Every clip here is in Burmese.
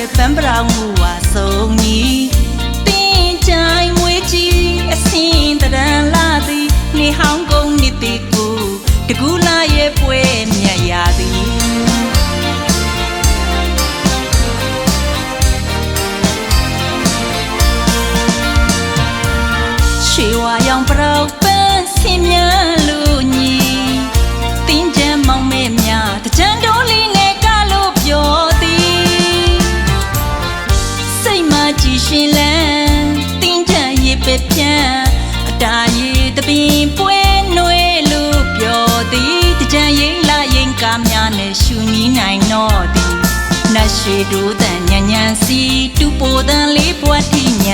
တဲ့ပန်းပရာမှုဝါဆုံးကြီးတင်းကြိုင်မွေးကြီးအစင်တရန်လာသည်နေဟောင်းကုန်နေတီကိုတကူ ကြည်ရှင်လန်းတင်းချန်ရေပပြန်းအတားရေတပင်ပွဲနှွေလို့ပြောသည်တကြံရင်လာရင်ကားများနဲ့ရှူနီးနိုင်တော့သည်နတ်ရှိတို့တန်ညဉ့်ညံစီတူပိုတန်လေးပွက်တိည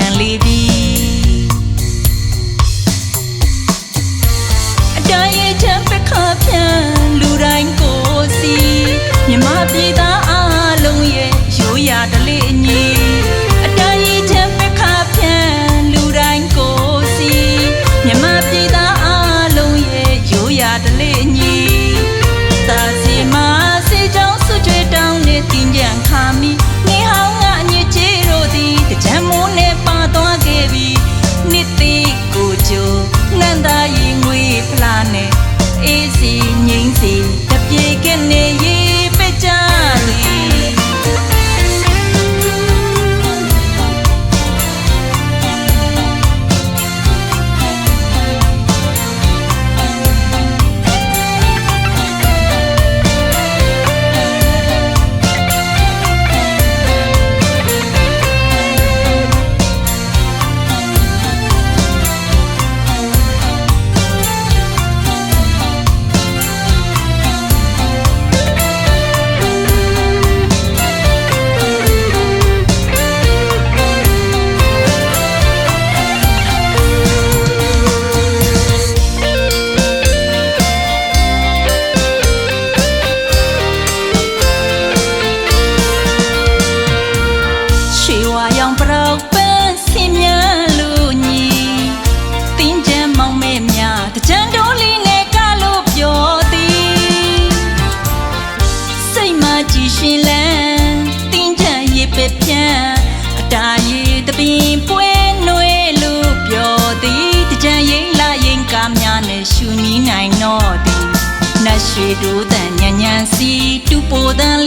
những gì တူတန်ညံညံစီတူပိုတန်